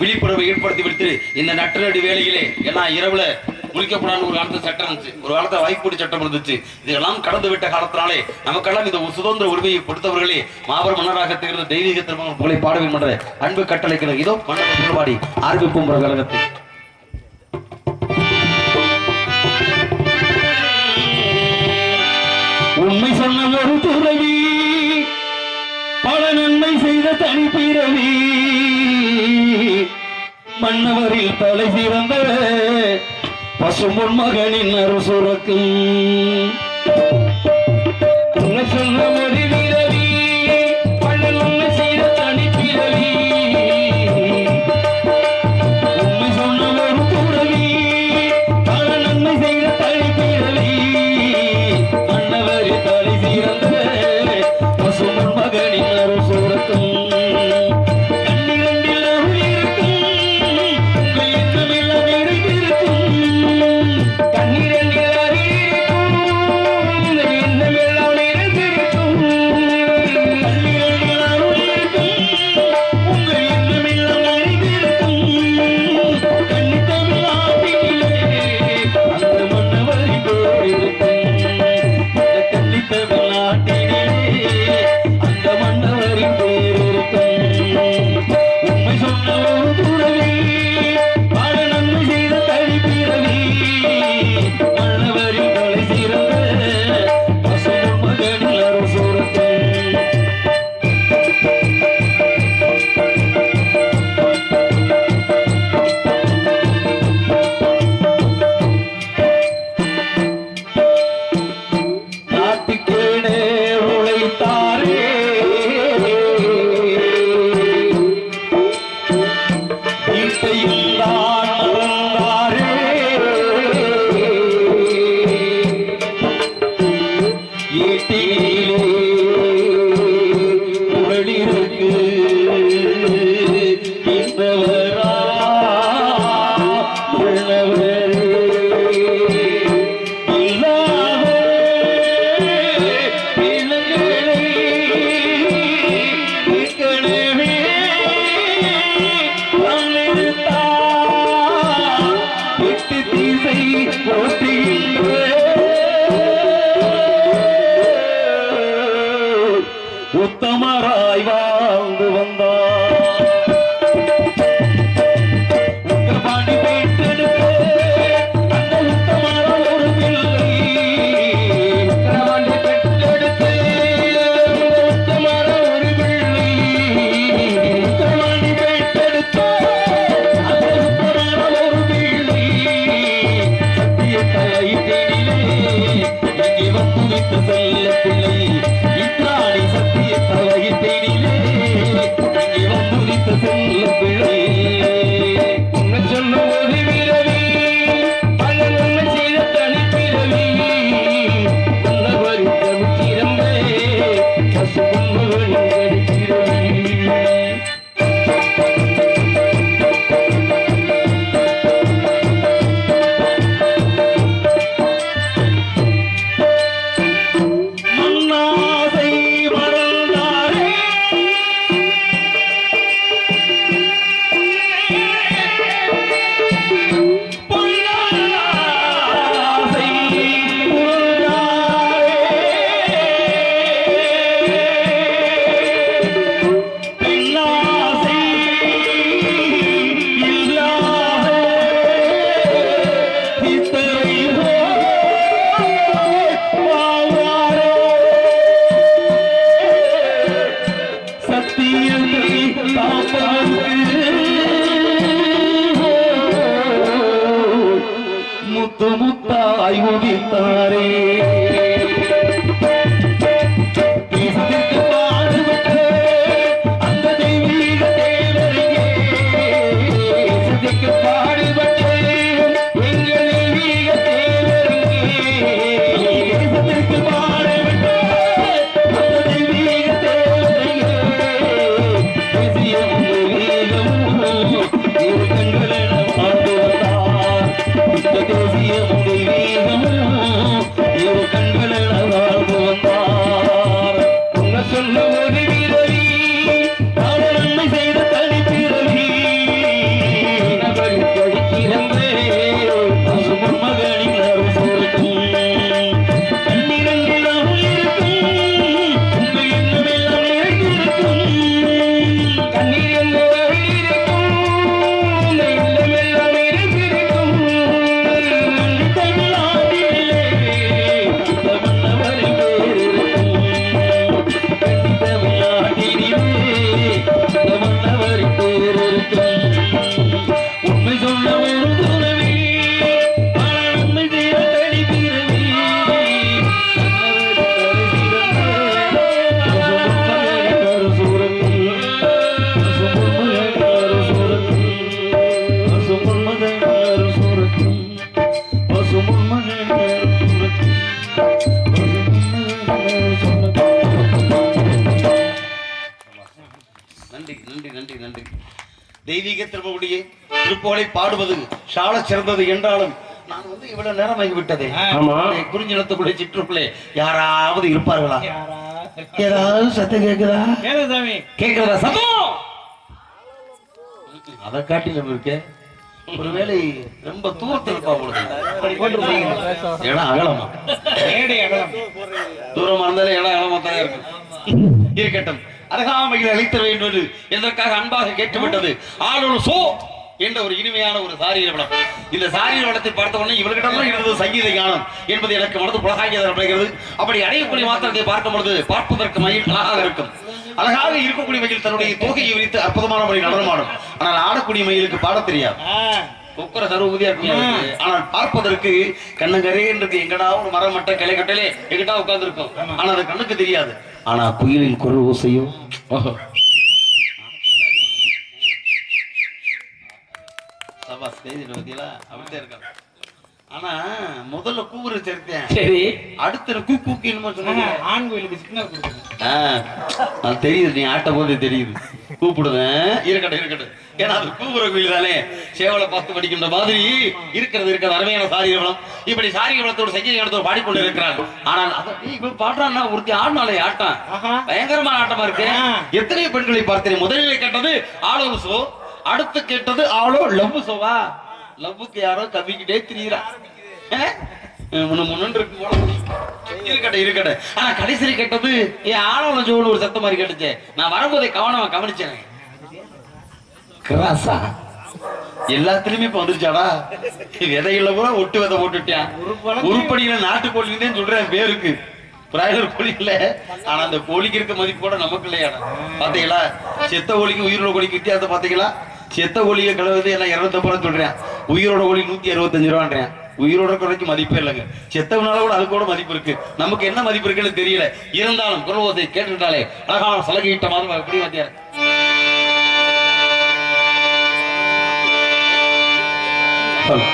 விழிப்புணர்வு ஏற்படுத்தி விடுத்து இந்த நட்டுநடு வேலையிலே ஏன்னா இரவுல முடிக்கப்படான்னு ஒரு காலத்து சட்டம் இருந்துச்சு. ஒரு காலத்துல வாய்ப்புடி சட்டம் இருந்துச்சு. இதெல்லாம் கடந்து விட்ட காலத்தினாலே நமக்கெல்லாம் இந்த சுதந்திர உரிமையை கொடுத்தவர்களே மாபெரும் மன்னராக திகழ்ந்த தெய்வீக திருமணம் புகழை பாடவேன் என்ற அன்பு கட்டளைக்கிறது இதோ மன்னர் பாடி ஆரம்பிப்போம் கழகத்தை உண்மை சொன்ன ஒரு துறவி பல நன்மை செய்த தனி தனிப்பீரவி மன்னவரில் தலை சிறந்த பசும்பொன் மகனின் அரு சுரக்கும். சொன்ன உத்தமராய்வா தெய்வீக திருப்படியே திருப்புகழை பாடுவது சால சிறந்தது என்றாலும் நான் வந்து இவ்வளவு நேரம் ஆகி விட்டதே. குறிஞ்சிலத்துக்குள்ளே சிற்றுக்குள்ளே யாராவது இருப்பார்களா? ஏதாவது சத்தம் கேக்குதா சாமி கேக்குறதா சத்தம்? அதை காட்டிலும் இருக்கே. ஒருவேளை ரொம்ப தூரத்தில் இருப்பா பொழுது இடம் அகலம். தூரமா இருந்தாலும் இடம் அகலமா தான் இருக்கும். இருக்கட்டும். அருகாமையில் அழைத்தர வேண்டும் எதற்காக அன்பாக கேட்டுவிட்டது? ஆளுநர் சோ என்ற ஒரு இனிமையான ஒரு சாரீர படம். இந்த சாரீர படத்தை பார்த்த உடனே இவர்கிட்ட இருந்தது சங்கீத ஞானம் என்பது எனக்கு மனது புலகாங்கியது அப்படி அடையக்கூடிய மாத்திரத்தை பார்க்கும் பொழுது பார்ப்பதற்கு மயில் அழகாக இருக்கும். அழகாக இருக்கக்கூடிய மயில் தன்னுடைய தோகையை விரித்து அற்புதமான முறையில் நடனமாடும். ஆனால் ஆடக்கூடிய மயிலுக்கு பாடத் தெரியாது. உக்கர சர்வபதியா இருக்கும் அவருக்கு. ஆனால் பார்ப்பதற்கு கண்ணங்கரே இருக்கு எங்கடா ஒரு மரம் மட்ட கிளை கட்டலே எங்கிட்டா உட்கார்ந்து இருக்கும் ஆனா அது கண்ணுக்கு தெரியாது. ஆனா குயிலின் குரல் ஓசையும் இருக்காங்க ஆனா முதல்ல கூவுற சேர்த்தேன் சரி. அடுத்த கூ கூக்கு என்னமோ சொன்னாங்க. ஆண் கோயிலுக்கு சிக்னல் தெரியுது நீ ஆட்ட போது தெரியுது. கூப்பிடுவேன். இருக்கட்டும் இருக்கட்டும். ஏன்னா அது கூப்பிடுற கோயில் தானே சேவலை பார்த்து படிக்கின்ற மாதிரி இருக்கிறது இருக்கிறது அருமையான சாரிய வளம். இப்படி சாரிய வளத்தோடு சங்கீத இடத்தோடு பாடிக்கொண்டு இருக்கிறார் ஆனால் இப்ப பாடுறான்னா ஒருத்தி ஆடினாலே ஆட்டம். பயங்கரமான ஆட்டமா இருக்கு. எத்தனை பெண்களை பார்த்தேன். முதலில் கேட்டது ஆளோ சோ அடுத்து கேட்டது ஆளோ லவ் சோவா லவ்வுக்கு யாரோ கவிக்கிட்டே திரியிறா. முன்ன முன்னு இருக்கு போல. இருக்கட்டும் இருக்கட்டும். ஆனா கடைசியில் கேட்டது என் ஆளோல ஜோடு ஒரு சத்தம் மாதிரி கேட்டுச்சு. நான் வரும்போதே கவனமா கவனிச்சேன். கிராசா? எல்லாத்துலயுமே இப்ப வந்துருச்சாடா? விதையில கூட ஒட்டு விதை போட்டுட்டான். உருப்படியில நாட்டுக்கோழின்னு சொல்றேன் பேருக்கு பிராய்லர் கோழி இல்ல. ஆனா அந்த கோழிக்கு இருக்க மதிப்பு கூட நமக்கு இல்லையாடா. பாத்தீங்களா? செத்த கோழிக்கு உயிரோட கோழிக்கு வித்தியாசத்தை பாத்தீங்களா? செத்த கோழியை கலவுது எல்லாம் இருநூத்தம்பது ரூபா சொல்றேன் உயிரோட கோழி நூத்தி அறுபத்தஞ்சு ரூபான்றேன் உயிரோட கோழிக்கு மதிப்பே இல்லைங்க. செத்தவனால கூட அது கூட மதிப்பு இருக்கு. நமக்கு என்ன மதிப்பு இருக்குன்னு தெரியல. இருந்தாலும் குரலோசை கேட்டுட்டாலே அழகான சலகையிட்ட மாதிரி எப்படி வாத்தியார் சொல்லு.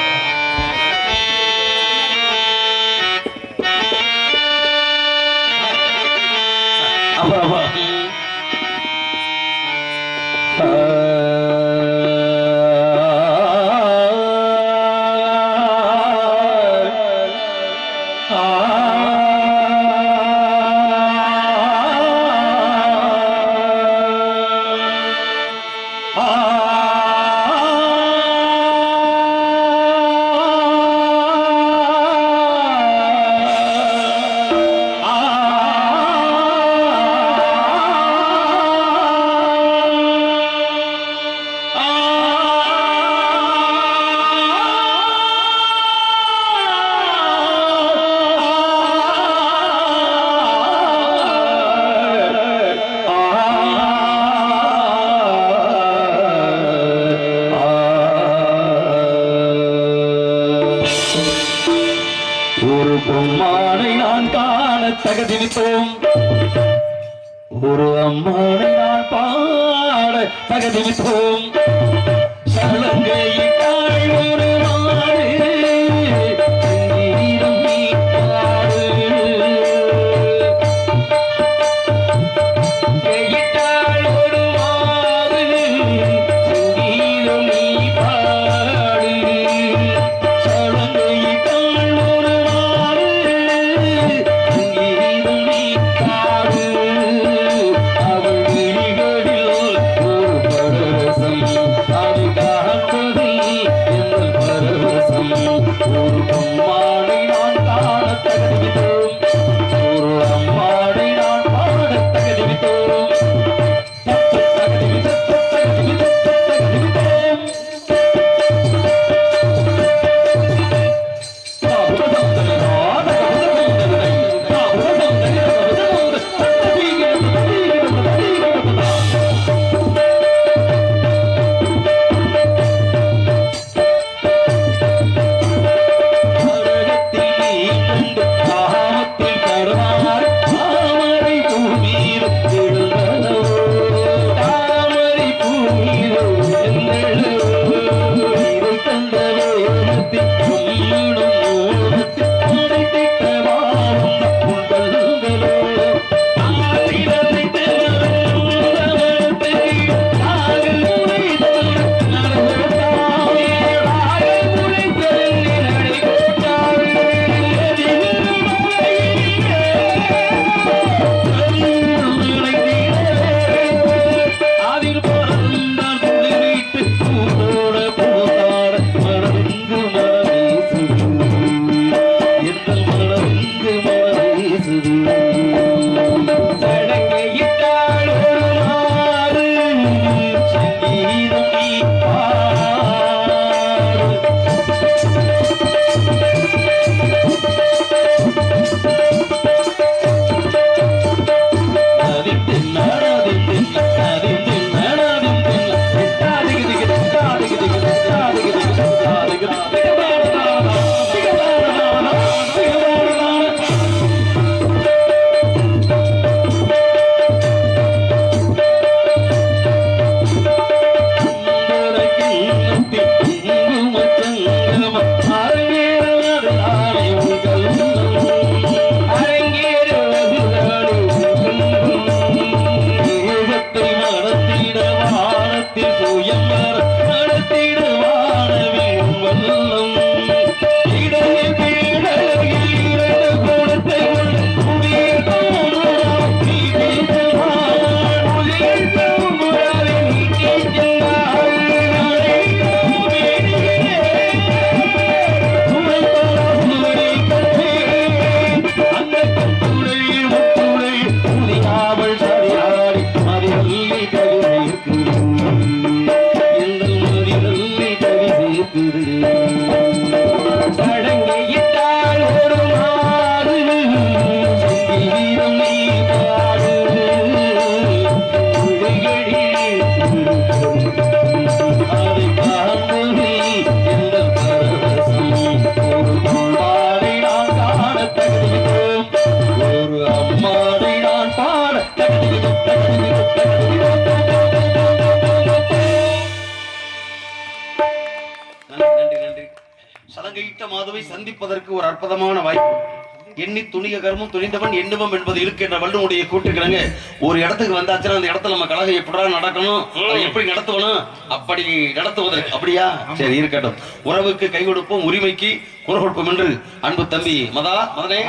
பாட Thank you. சந்திப்பதற்கு ஒரு அற்புதமான வாய்ப்பு. எண்ணி துணிய கர்மம் துணிந்தவன் எண்ணுவம் என்பது இருக்கின்ற வள்ளுவனுடைய கூட்டுக்கிறாங்க ஒரு இடத்துக்கு வந்தாச்சுன்னா அந்த இடத்துல நம்ம கழகம் எப்படா நடக்கணும்? எப்படி நடத்துவணும்? அப்படி நடத்துவதற்கு அப்படியா? சரி இருக்கட்டும். உறவுக்கு கை கொடுப்போம் உரிமைக்கு குரல் கொடுப்போம் என்று அன்பு தம்பி மதா மதனே.